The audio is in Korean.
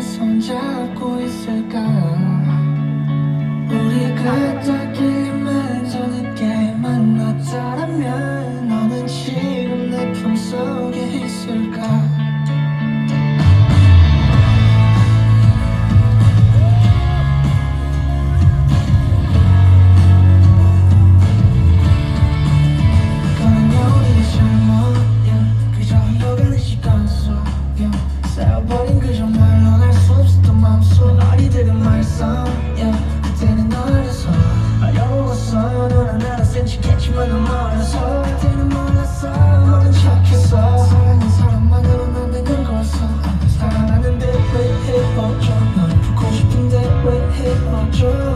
손잡고 있을까? control.